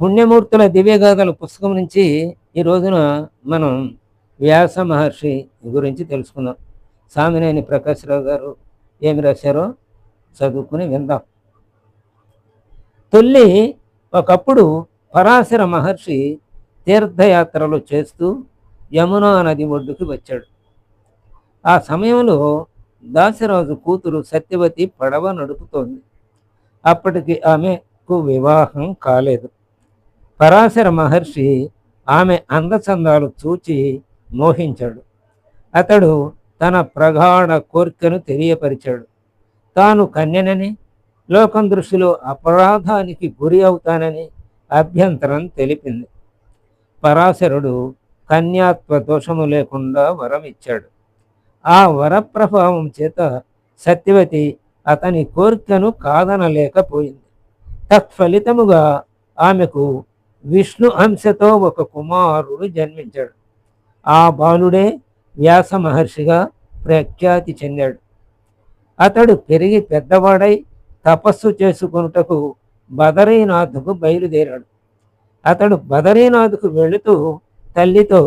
పుణ్యమూర్తుల దివ్యగాథల పుస్తకం నుంచి ఈ రోజున మనం వ్యాస మహర్షి గురించి తెలుసుకుందాం. సామినేని ప్రకాశ్రావు గారు ఏమి రాశారో చదువుకుని విందాం. తొల్లి ఒకప్పుడు పరాశర మహర్షి తీర్థయాత్రలు చేస్తూ యమునా నది ఒడ్డుకి వచ్చాడు. ఆ సమయంలో దాసరాజు కూతురు సత్యవతి పడవ నడుపుతోంది. అప్పటికి ఆమెకు వివాహం కాలేదు. పరాశర మహర్షి ఆమె అందచందాలు చూచి మోహించాడు. అతడు తన ప్రగాఢ కోరికను తెలియపరిచాడు. తాను కన్యనని లోకం దృష్టిలో అపరాధానికి గురి అవుతానని అభ్యంతరం తెలిపింది. పరాశరుడు కన్యాత్వ దోషము లేకుండా వరం ఇచ్చాడు ఆ వర ప్రభావం చేత సత్యవతి అతని కోరికను కాదనలేకపోయింది. తత్ఫలితముగా ఆమెకు విష్ణు అంశతో ఒక కుమారుడు జన్మించాడు. ఆ బాలుడే వ్యాస మహర్షిగా ప్రఖ్యాతి చెందాడు. అతడు పెరిగి పెద్దవాడై తపస్సు చేసుకొనుటకు బదరీనాథ్కు బయలుదేరాడు. అతడు బదరీనాథ్కు వెళుతూ తల్లితో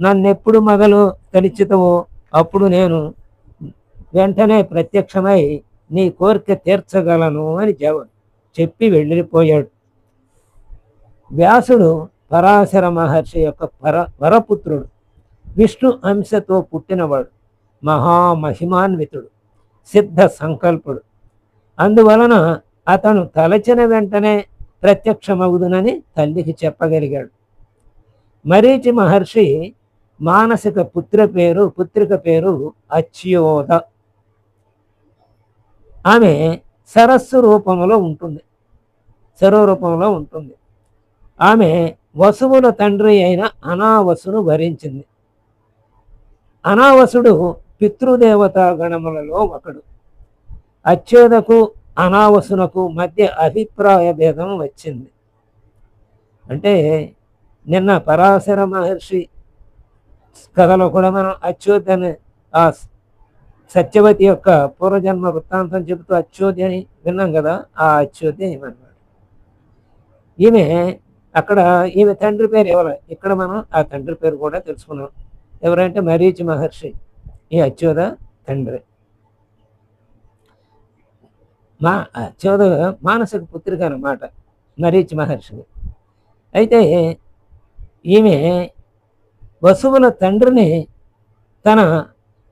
నన్నెప్పుడు మొదలు తలిచితవో అప్పుడు నేను వెంటనే ప్రత్యక్షమై నీ కోరిక తీర్చగలను అని జవ చెప్పి వెళ్ళిపోయాడు. వ్యాసుడు పరాశర మహర్షి యొక్క పర వరపుత్రుడు. విష్ణు అంశతో పుట్టినవాడు. మహామహిమాన్వితుడు సిద్ధ సంకల్పుడు. అందువలన అతను తలచిన వెంటనే ప్రత్యక్షమవుదునని తల్లికి చెప్పగలిగాడు. మరీచి మహర్షి మానసిక పుత్ర పేరు పుత్రిక పేరు అచ్యోద. ఆమె సరస్సు రూపంలో ఉంటుంది. సరో రూపంలో ఉంటుంది. ఆమె వసువుల తండ్రి అయిన అనావసును వరించింది. అనావసుడు పితృదేవతా గణములలో ఒకడు. అచ్చేదకు అనావసునకు మధ్య అభిప్రాయ భేదం వచ్చింది. అంటే నిన్న పరాశర మహర్షి కథలో కూడా మనం అచ్చోద్యని ఆ సత్యవతి యొక్క పూర్వజన్మ వృత్తాంతం చెబుతూ అచ్యోది అని విన్నాం కదా ఆ అచ్యోది ఏమన్నాడు? ఈమె అక్కడ ఈమె తండ్రి పేరు ఎవరు? ఇక్కడ మనం ఆ తండ్రి పేరు కూడా తెలుసుకున్నాం. ఎవరంటే మరీచి మహర్షి ఈ అచ్యోద తండ్రి. మా అచ్యోద మానసిక పుత్రిక అన్నమాట మరీచి మహర్షి అయితే ఈమె వసువుల తండ్రిని తన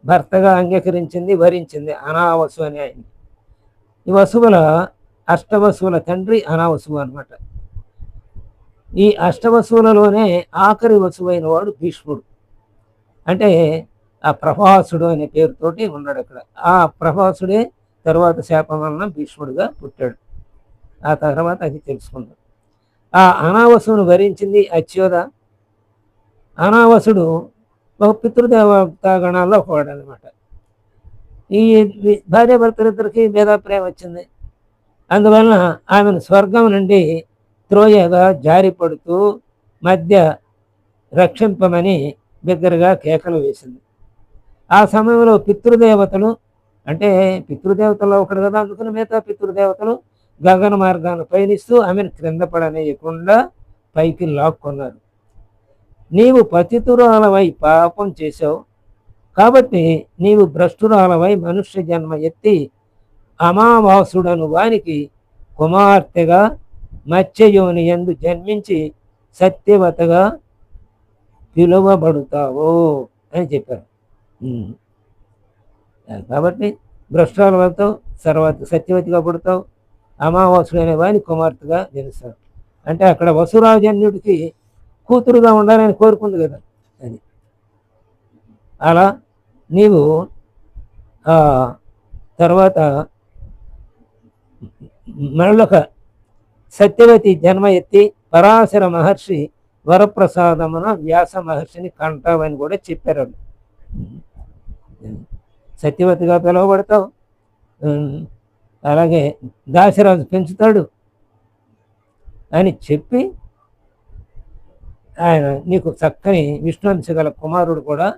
భర్తగా అంగీకరించింది వరించింది అనావసు అని ఆయన ఈ వసువుల అష్టవసువుల తండ్రి అనావసువు అనమాట ఈ అష్టవసువులలోనే ఆఖరి వసువైన వాడు భీష్ముడు. అంటే ఆ ప్రభాసుడు అనే పేరుతోటి ఉన్నాడు అక్కడ. ఆ ప్రభాసుడే తర్వాత శాపం వలన భీష్ముడుగా పుట్టాడు. ఆ తర్వాత అది తెలుసుకుందాం. ఆ అనావసును భరించింది అచ్యోద అనావసుడు ఒక పితృదేవతా గణాల్లో ఒకవాడు అనమాట ఈ భార్యాభర్తలిద్దరికి భేదాప్రేమ వచ్చింది. అందువలన ఆమెను స్వర్గం నుండి త్రోయగా జారిపడుతూ మధ్య రక్షింపమని బిగ్గరగా కేకలు వేసింది. ఆ సమయంలో పితృదేవతలు అంటే పితృదేవతల్లో ఒకడు కదా అందుకని మిగతా పితృదేవతలు గగన మార్గాన్ని పయనిస్తూ ఆమెను క్రింద పడనేయకుండా పైకి లాక్కున్నారు. నీవు పతితురాలవై పాపం చేశావు. కాబట్టి నీవు భ్రష్టురాలవై మనుష్య జన్మ ఎత్తి అమావాసుడను వానికి కుమార్తెగా మత్స్యయోని ఎందు జన్మించి సత్యవతగా పిలువబడుతావు అని చెప్పారు. కాబట్టి భ్రష్టాలతో తర్వాత సత్యవతిగా పుడతావు అమావాసుడైన వాని కుమార్తెగా జనిస్తావు. అంటే అక్కడ వసురాజన్యుడికి కూతురుగా ఉండాలని కోరుకుంది కదా అది. అలా నీవు తర్వాత మరొక సత్యవతి జన్మ ఎత్తి పరాశర మహర్షి వరప్రసాదమున వ్యాస మహర్షిని కంటావని కూడా చెప్పారు సత్యవతిగా పిలువబడతావు అలాగే దాశరాజు పెంచుతాడు అని చెప్పి ఆయన నీకు చక్కని విష్ణువంశ గల కుమారుడు కూడా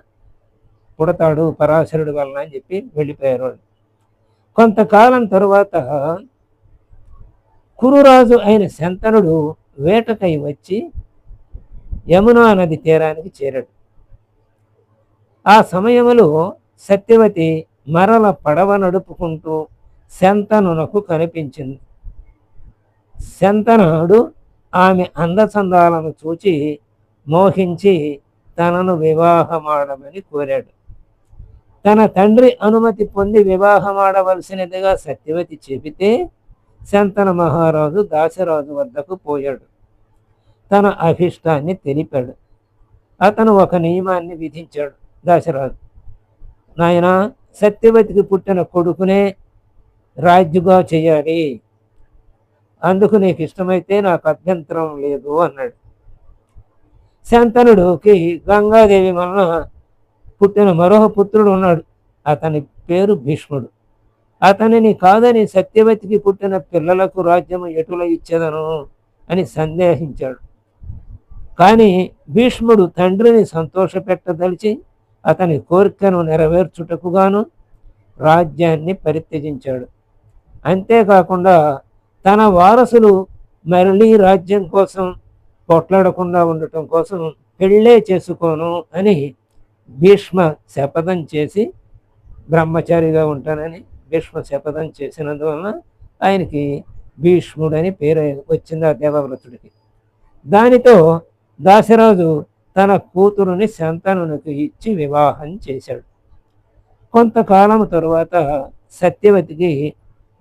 పుడతాడు పరాశరుడు వలన అని చెప్పి వెళ్ళిపోయారు వాళ్ళు. కొంతకాలం తరువాత కురురాజు అయిన శంతనుడు వేటకై వచ్చి యమునా నది తీరానికి చేరాడు. ఆ సమయంలో సత్యవతి మరల పడవ నడుపుకుంటూ శంతనునకు కనిపించింది. శంతనుడు ఆమె అందచందాలను చూచి మోహించి తనను వివాహమాడమని కోరాడు. తన తండ్రి అనుమతి పొంది వివాహమాడవలసినదిగా సత్యవతి చెబితే శంతన మహారాజు దాశరాజు వద్దకు పోయాడు. తన అభిష్టాన్ని తెలిపాడు. అతను ఒక నియమాన్ని విధించాడు దాశరాజు. నాయన సత్యవతికి పుట్టిన కొడుకునే రాజుగా చేయాలి. అందుకు నీకు ఇష్టమైతే నాకు అభ్యంతరం లేదు అన్నాడు. శంతనుడికి గంగాదేవి వలన పుట్టిన మరో పుత్రుడు ఉన్నాడు. అతని పేరు భీష్ముడు. అతనిని కాదని సత్యవతికి పుట్టిన పిల్లలకు రాజ్యము ఎటుల ఇచ్చేదను అని సందేహించాడు. కానీ భీష్ముడు తండ్రిని సంతోషపెట్టదలిచి అతని కోరికను నెరవేర్చుటకుగాను రాజ్యాన్ని పరిత్యజించాడు. అంతేకాకుండా తన వారసులు మరలీ రాజ్యం కోసం కొట్లాడకుండా ఉండటం కోసం పెళ్ళే చేసుకోను అని భీష్మ శపథం చేసి బ్రహ్మచారిగా ఉంటానని భీష్మ శపథం చేసినందువలన ఆయనకి భీష్ముడని పేరు వచ్చింది ఆ దేవవ్రతుడికి. దానితో దాశరాజు తన కూతురుని శంతనునికి ఇచ్చి వివాహం చేశాడు. కొంతకాలం తరువాత సత్యవతికి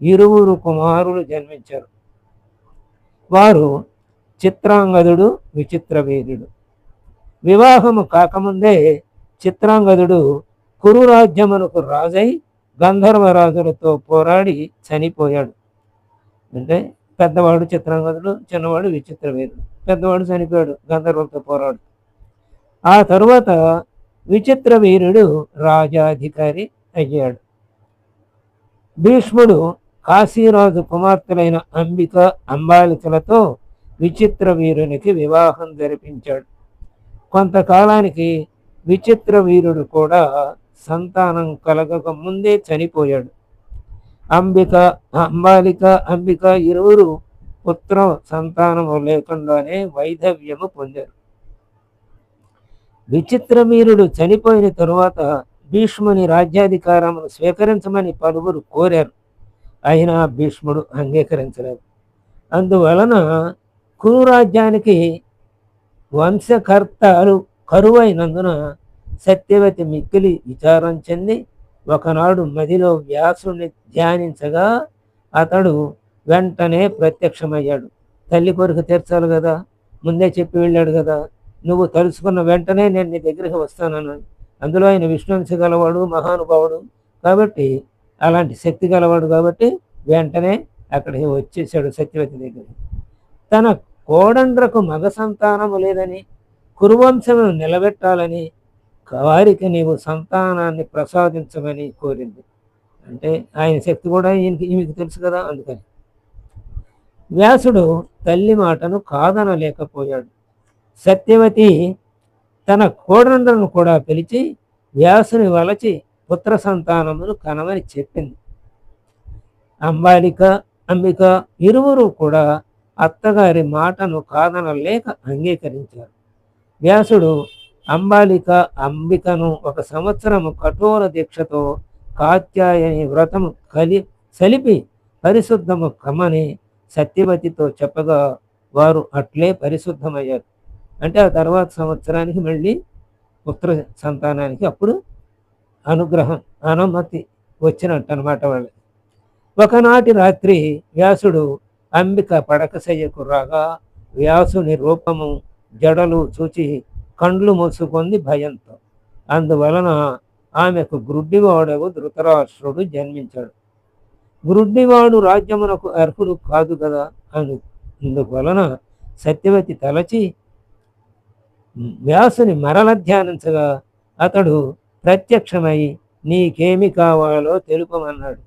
ఇరువురు కుమారులు జన్మించారు. వారు చిత్రాంగదుడు విచిత్రవేదుడు వివాహము కాకముందే చిత్రాంగదుడు కురు రాజ్యమునకు రాజై గంధర్వరాజులతో పోరాడి చనిపోయాడు. అంటే పెద్దవాడు చిత్రాంగదుడు చిన్నవాడు విచిత్రవేదుడు పెద్దవాడు చనిపోయాడు గంధర్వులతో పోరాడు. ఆ తరువాత విచిత్ర వీరుడు రాజాధికారి అయ్యాడు. భీష్ముడు కాశీరాజు కుమార్తెలైన అంబిక అంబాలికలతో విచిత్ర వీరునికి వివాహం జరిపించాడు. కొంతకాలానికి విచిత్ర వీరుడు కూడా సంతానం కలగక ముందే చనిపోయాడు. అంబిక అంబాలిక అంబిక ఇరువురు పుత్ర సంతానము లేకుండానే వైధవ్యము పొందారు. విచిత్రమీరుడు చనిపోయిన తరువాత భీష్ముని రాజ్యాధికారమును స్వీకరించమని పలువురు కోరారు. అయినా భీష్ముడు అంగీకరించలేదు. అందువలన కురు రాజ్యానికి వంశకర్తలు కరువైనందున సత్యవతి మిక్కిలి విచారం చెంది ఒకనాడు మదిలో వ్యాసుని ధ్యానించగా అతడు వెంటనే ప్రత్యక్షమయ్యాడు. తల్లి కొరకు తీర్చాలి కదా? ముందే చెప్పి వెళ్ళాడు కదా? నువ్వు తలుసుకున్న వెంటనే నేను నీ దగ్గరికి వస్తానన్నాడు. అందులో ఆయన విష్ణువంశ గలవాడు మహానుభావుడు కాబట్టి అలాంటి శక్తి గలవాడు కాబట్టి వెంటనే అక్కడికి వచ్చేసాడు సత్యవతి దగ్గర తన కోడండ్రకు మగ సంతానము లేదని కురువంశమును నిలబెట్టాలని వారికి నీవు సంతానాన్ని ప్రసాదించమని కోరింది. అంటే ఆయన శక్తి కూడా ఈయనకి తెలుసు కదా అందుకని. వ్యాసుడు తల్లి మాటను కాదనలేకపోయాడు. సత్యవతి తన కోడండ్రను కూడా పిలిచి వ్యాసుని వలచి పుత్ర సంతానమును కనమని చెప్పింది. అంబాలిక అంబిక ఇరువురు కూడా అత్తగారి మాటను కాదనలేక అంగీకరించారు. వ్యాసుడు అంబాలిక అంబికను ఒక సంవత్సరము కఠోర దీక్షతో కాత్యాయని వ్రతము కలి సలిపి పరిశుద్ధము కమని సత్యవతితో చెప్పగా వారు అట్లే పరిశుద్ధమయ్యారు. అంటే ఆ తర్వాత సంవత్సరానికి మళ్ళీ పుత్ర సంతానానికి అప్పుడు అనుగ్రహం అనుమతి వచ్చినట్టు అనమాట వాళ్ళు ఒకనాటి రాత్రి వ్యాసుడు అంబిక పడకసయ్యకు రాగా వ్యాసుని రూపము జడలు చూచి కండ్లు మూసుకుంది భయంతో. అందువలన ఆమెకు గ్రుడ్డివాడవు ధృతరాష్ట్రుడు జన్మించాడు. గ్రుడ్డివాడు రాజ్యమునకు అర్హుడు కాదు కదా? అని అందువలన సత్యవతి తలచి వ్యాసుని మరల ధ్యానించగా అతడు ప్రత్యక్షమై నీకేమి కావాలో తెలుపమన్నాడు.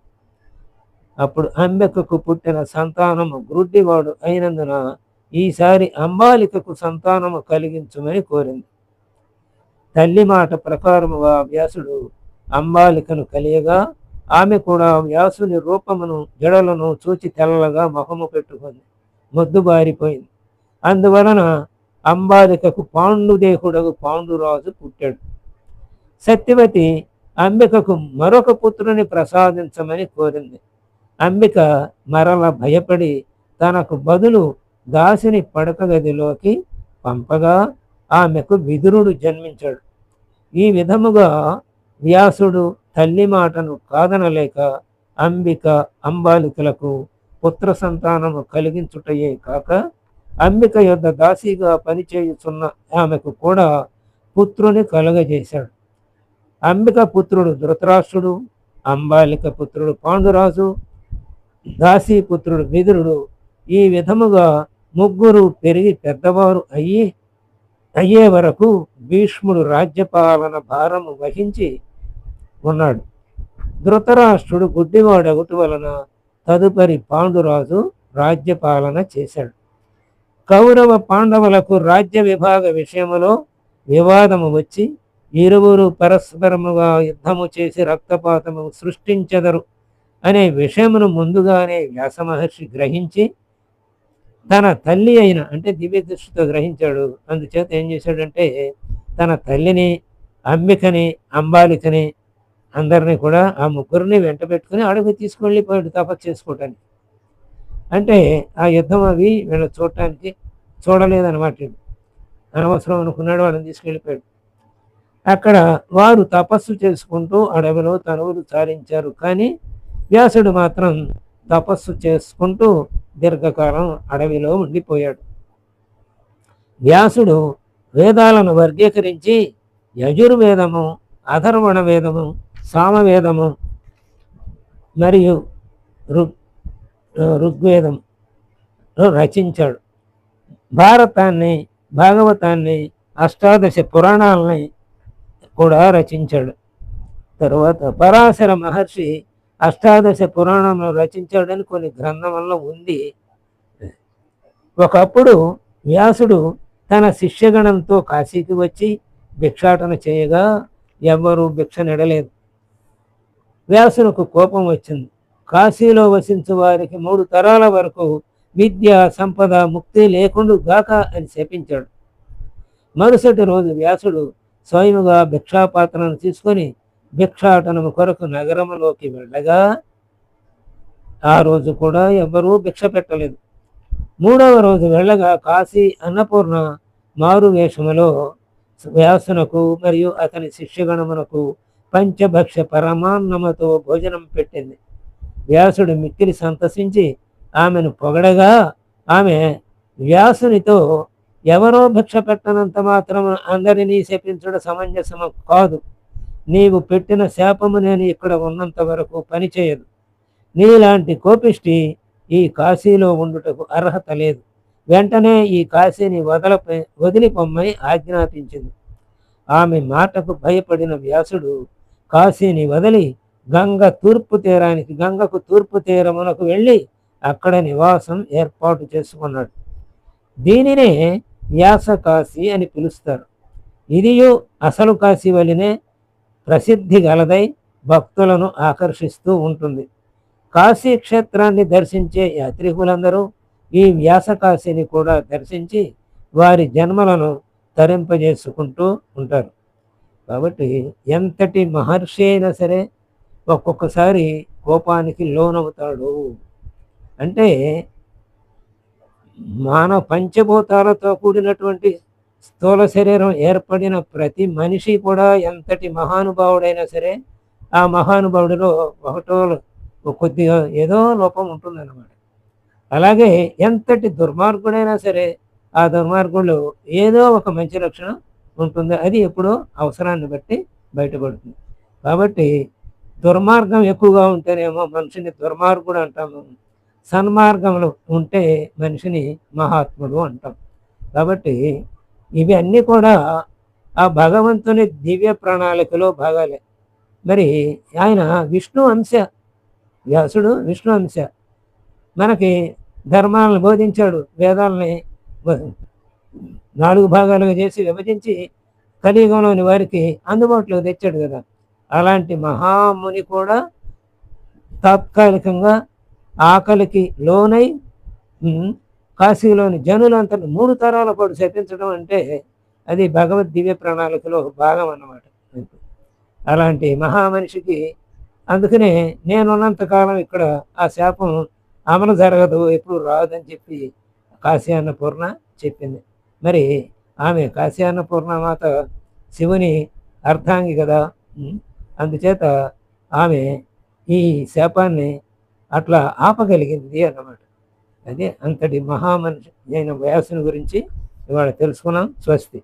అప్పుడు అంబెకకు పుట్టిన సంతానము గ్రుడ్డివాడు అయినందున ఈసారి అంబాలికకు సంతానము కలిగించమని కోరింది. తల్లి మాట ప్రకారముగా వ్యాసుడు అంబాలికను కలియగా ఆమె కూడా వ్యాసుని రూపమును జడలను చూచి తెల్లగా మొహము పెట్టుకుంది. మొద్దుబారిపోయింది అందువలన అంబాలికకు పాండుదేహుడకు పాండురాజు పుట్టాడు. సత్యవతి అంబికకు మరొక పుత్రుని ప్రసాదించమని కోరింది. అంబిక మరల భయపడి తనకు బదులు దాసిని పడక గదిలోకి పంపగా ఆమెకు విదురుడు జన్మించాడు. ఈ విధముగా వ్యాసుడు తల్లి మాటను కాదనలేక అంబిక అంబాలికలకు పుత్ర సంతానము కలిగించుటయే కాక అంబిక యొద్ద దాసిగా పనిచేయుచున్న ఆమెకు కూడా పుత్రుని కలుగజేశాడు. అంబిక పుత్రుడు ధృతరాష్ట్రుడు అంబాలిక పుత్రుడు పాండురాజు దాసీ పుత్రుడు విదురుడు. ఈ విధముగా ముగ్గురు పెరిగి పెద్దవారు అయ్యి అయ్యే వరకు భీష్ముడు రాజ్యపాలన భారము వహించి ఉన్నాడు. ధృతరాష్ట్రుడు గుడ్డివాడగుటి వలన తదుపరి పాండురాజు రాజ్యపాలన చేశాడు. కౌరవ పాండవులకు రాజ్య విభాగ విషయములో వివాదము వచ్చి ఇరువురు పరస్పరముగా యుద్ధము చేసి రక్తపాతము సృష్టించెదరు అనే విషయమును ముందుగానే వ్యాసమహర్షి గ్రహించి తన తల్లి అయిన అంటే దివ్య దృష్టితో గ్రహించాడు. అందుచేత ఏం చేశాడంటే తన తల్లిని అంబికని అంబాలికని అందరినీ కూడా ఆ ముగ్గురిని వెంట పెట్టుకుని అడుగు తీసుకెళ్ళిపోయాడు తపస్సు చేసుకోవటానికి. అంటే ఆ యుద్ధం అవి వీళ్ళు చూడటానికి చూడలేదన్నమాట అనవసరం అనుకున్నాడు వాళ్ళని తీసుకెళ్ళిపోయాడు. అక్కడ వారు తపస్సు చేసుకుంటూ అడవిలో తనువులు చాలించారు. కానీ వ్యాసుడు మాత్రం తపస్సు చేసుకుంటూ దీర్ఘకాలం అడవిలో ఉండిపోయాడు. వ్యాసుడు వేదాలను వర్గీకరించి యజుర్వేదము అధర్వణ వేదము సామవేదము మరియు ఋగ్ ఋగ్వేదం రచించాడు. భారతాన్ని భాగవతాన్ని అష్టాదశ పురాణాలని కూడా రచించాడు. తరువాత పరాశర మహర్షి అష్టాదశ పురాణంలో రచించాడని కొన్ని గ్రంథంలో ఉంది. ఒకప్పుడు వ్యాసుడు తన శిష్యగణంతో కాశీకి వచ్చి భిక్షాటన చేయగా ఎవ్వరూ భిక్ష నెడలేదు. వ్యాసునకు కోపం వచ్చింది. కాశీలో వసించు వారికి మూడు తరాల వరకు విద్య సంపద ముక్తి లేకుండా గాక అని శపించాడు. మరుసటి రోజు వ్యాసుడు స్వయముగా భిక్షాపాత్రను తీసుకొని భిక్షాటనము కొరకు నగరంలోకి వెళ్ళగా ఆ రోజు కూడా ఎవ్వరూ భిక్ష పెట్టలేదు. మూడవ రోజు వెళ్ళగా కాశీ అన్నపూర్ణ మారు వేషములో వ్యాసునకు మరియు అతని శిష్యగణమునకు పంచభక్ష పరమాన్నముతో భోజనం పెట్టింది. వ్యాసుడు మిక్కిలి సంతసించి ఆమెను పొగడగా ఆమె వ్యాసునితో ఎవరో భిక్ష పెట్టనంత మాత్రం అందరినీ శపించడం సమంజసము కాదు. నీవు పెట్టిన శాపము నేను ఇక్కడ ఉన్నంత వరకు పనిచేయదు నీలాంటి కోపిష్టి ఈ కాశీలో ఉండుటకు అర్హత లేదు. వెంటనే ఈ కాశీని వదల వదిలిపొమ్మని ఆజ్ఞాపించింది. ఆమె మాటకు భయపడిన వ్యాసుడు కాశీని వదిలి గంగ తూర్పు తీరానికి గంగకు తూర్పు తీరమునకు వెళ్ళి అక్కడ నివాసం ఏర్పాటు చేసుకున్నాడు. దీనినే వ్యాస కాశీ అని పిలుస్తారు. ఇదియు అసలు కాశీ వలినే ప్రసిద్ధి గలదై భక్తులను ఆకర్షిస్తూ ఉంటుంది. కాశీ క్షేత్రాన్ని దర్శించే యాత్రికులందరూ ఈ వ్యాసకాశిని కూడా దర్శించి వారి జన్మలను తరింపజేసుకుంటూ ఉంటారు. కాబట్టి ఎంతటి మహర్షి అయినా సరే ఒక్కొక్కసారి కోపానికి లోనవుతాడు. అంటే మానవ పంచభూతాలతో కూడినటువంటి స్థూల శరీరం ఏర్పడిన ప్రతి మనిషి కూడా ఎంతటి మహానుభావుడైనా సరే ఆ మహానుభావుడిలో ఒకటో కొద్దిగా ఏదో లోపం ఉంటుందన్నమాట. అలాగే ఎంతటి దుర్మార్గుడైనా సరే ఆ దుర్మార్గుడు ఏదో ఒక మంచి లక్షణం ఉంటుంది. అది ఎప్పుడో అవసరాన్ని బట్టి బయటపడుతుంది. కాబట్టి దుర్మార్గం ఎక్కువగా ఉంటేనేమో మనిషిని దుర్మార్గుడు అంటాము. సన్మార్గంలో ఉంటే మనిషిని మహాత్ముడు అంటాం. కాబట్టి ఇవి అన్నీ కూడా ఆ భగవంతుని దివ్య ప్రణాళికలో భాగాలే. మరి ఆయన విష్ణు అంశ వ్యాసుడు విష్ణు అంశ మనకి ధర్మాలను బోధించాడు వేదాలని నాలుగు భాగాలుగా చేసి విభజించి కలియుగంలోని వారికి అందుబాటులోకి తెచ్చాడు కదా. అలాంటి మహాముని కూడా తాత్కాలికంగా ఆకలికి లోనై కాశీలోని జనులంతను మూడు తరాల పాటు శపించడం అంటే అది భగవద్ దివ్య ప్రణాళికలో భాగం అన్నమాట. అలాంటి మహామనిషికి అందుకనే నేనున్నంత కాలం ఇక్కడ ఆ శాపం అమలు జరగదు ఎప్పుడు రాదని చెప్పి కాశీ అన్నపూర్ణ చెప్పింది. మరి ఆమె కాశీ అన్నపూర్ణ మాత శివుని అర్ధాంగి కదా? అందుచేత ఆమె ఈ శాపాన్ని అట్లా ఆపగలిగింది అన్నమాట. అదే అంతటి మహామనిషి అయిన వ్యాసుని గురించి ఇవాళ తెలుసుకున్నాం. స్వస్తి.